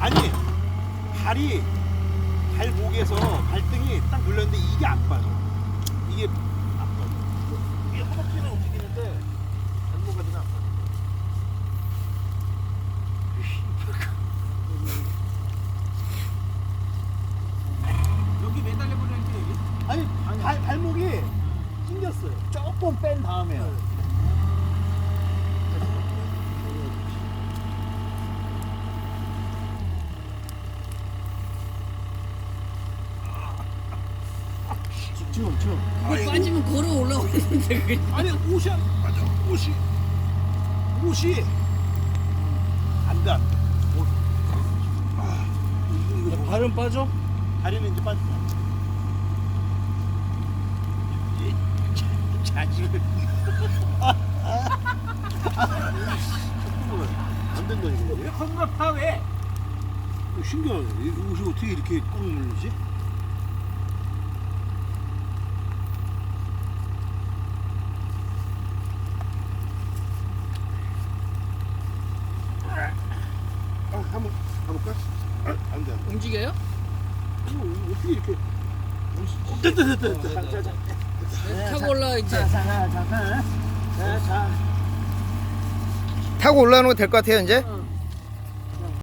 아니, 발이 발목에서 발등이 딱 눌렸는데 이게 안 빠져. 이게 안 빠져. 이게 허벅지는 움직이는데 발목까지는 안 빠져. 여기 매달려 버리는데 여기. 아니, 발, 발목이 낑겼어요. 조금 뺀 다음에요. 지금, 지금. 그게 빠지면 걸어 올라오는데 그게. 아니 옷이 안 맞아 옷이 옷이 안돼. 아, 발은 빠져? 다리는 이제 빠지다 자지를 안 된다니까 왜 겁나 파 왜? 신기하네 이 옷이 어떻게 이렇게 꽉 눌리지? 아, 한번 가볼까? 아, 안 돼, 안 돼. 움직여요? 이거 어떻게 이렇게. 어, 됐다, 됐다, 됐다. 자, 자, 자. 타고 올라 이제. 자, 자, 자, 자. 자, 자. 타고 올라오는 거 될 것 같아요 이제? 어.